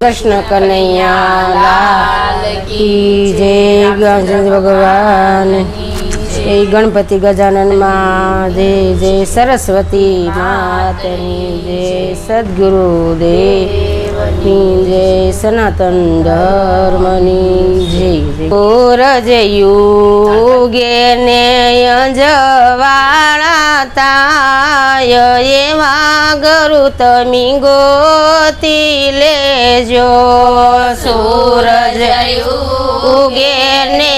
કૃષ્ણ કનૈયા ભગવાન જય ગણપતિ ગજાનનમાં જય સરસ્વતી માતની, જય સદગુરુ દેવની જય સનાતન ધર્મની, જય જય ઓરજ ગરુ તમી ગોતી લેજો. સૂરજ ઉગે ને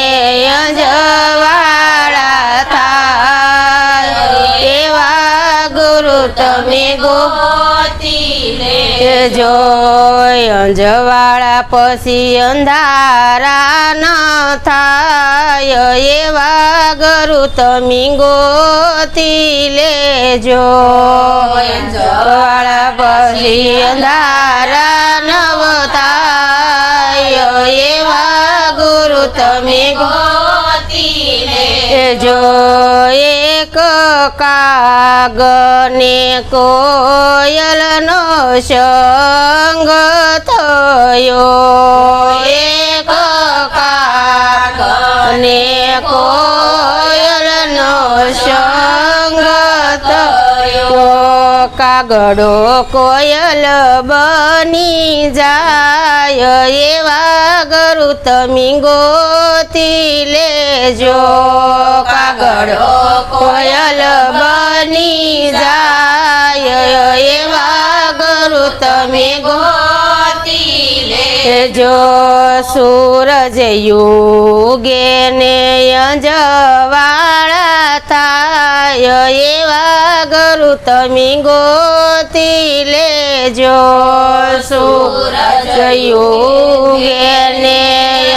અંજવાળા થાય. એવા ગુરુ તમે ગોતી લેજો અંજવાળા પછી અંધારા ન થાય એવા ગરુ તમે ગોતી લેજો. અંજવાળા પછી અંધારા નવ થાય એવા ગુરુ તમે ગોતી લેજો. એક કાગને કોયલનો સંગ થયો. એક કાગને કોયલનો કાગડો કોયલ બની જાય, એવા ગરુ તમે ગોતી લેજો. કાગડો કોયલ બની જાય, એવા ગરુ તમે ગોતી લેજો. સૂરજ યુગે ને અંજવાળા ગરુ તમે ગોતી લેજો. સૂરજ યુગે ને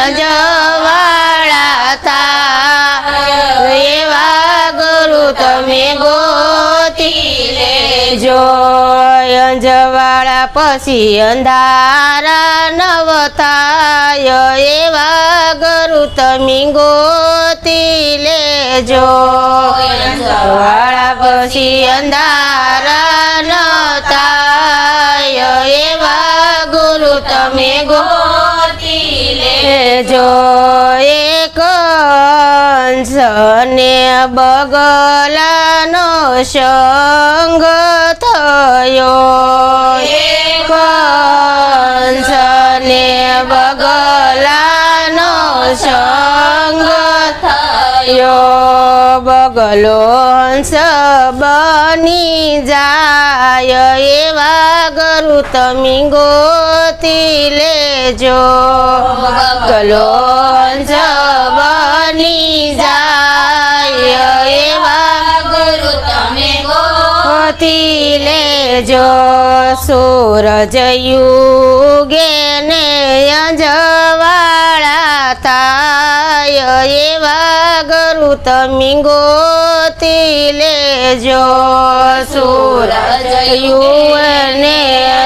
અંજવાળા થા. એવા ગુરુ તમે ગોતી લેજો. અંજવાળા પછી અંધારા નવ થાય એવા ગુરુ તમે ગોતી લેજો અંજવાળા પછી અંધારા ન થાય એવા ગુરુ તમે ગોતી લેજો. એક અંશને બગલાનો સંગ થયો. એક અંશને બગલાનો સંગ यो बगलो हंस बनी जायो एवा गरु तमी गोतिले जो। बगलो हंस बनी जायो एवा गरु तमी गोतिले जो। सूरज युगे ने जवाड़ा ये એવા ગુરુ તમે ગોતી લેજો. સૂરજ યુને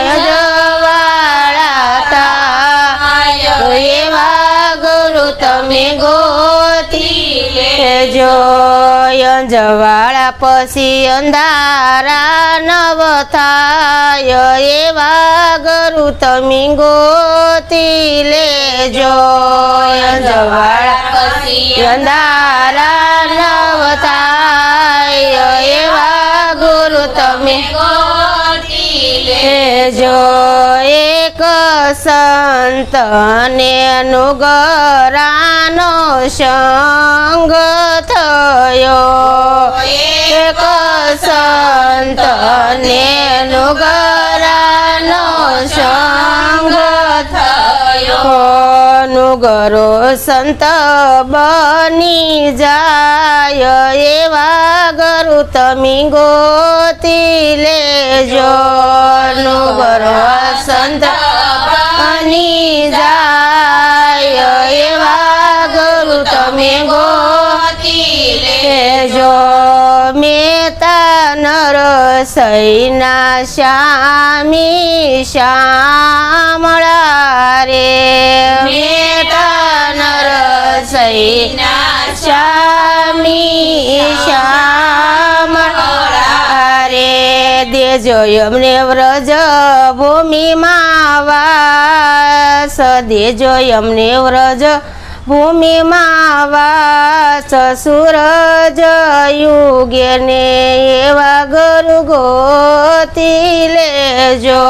અંજવાળા થાય એવા ગુરુ તમે ગોતી લેજો. અંજવાળા પછી અંધારા નવ થાય એવા ગરુ તમે ગોતી લેજો. અંજવાળા પછી અંધારા નવ થાય એવા ગુરુ તમે ગોતી લેજો એક સંતને નુગરાનો સંગ થયો. એક સંતને નુગરાનો સંગ નુગરો સંત બની જાય એવા ગરુ તમે ગોતી લેજો. નુગરો સંત બની જાય એવા ગરુ તમે ગોતી લેજો. મેતા નર સૈના શ્યામી શ્યામળા રે. સૈના શ્યામી અરે દેજો અમને વ્રજ ભૂમિમાં વાસ દેજો અમને વ્રજ ભૂમિમાં વાસ સૂરજ યુગે ને એવા ગરુ ગોતી લેજો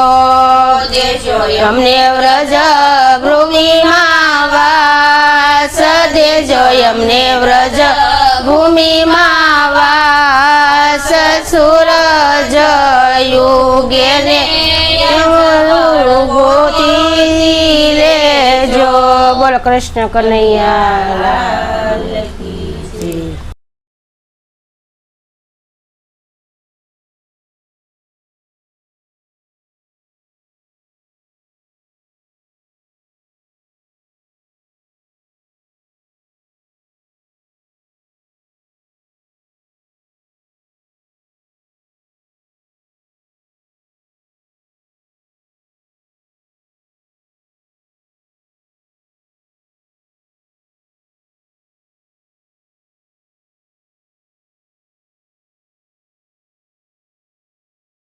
અમને વ્રજ ભૂમિમાં અમને વ્રજ ભૂમિમાં વાસ સૂરજ યુગે ને ગોતી લેજો બોલો કૃષ્ણ કનૈયા.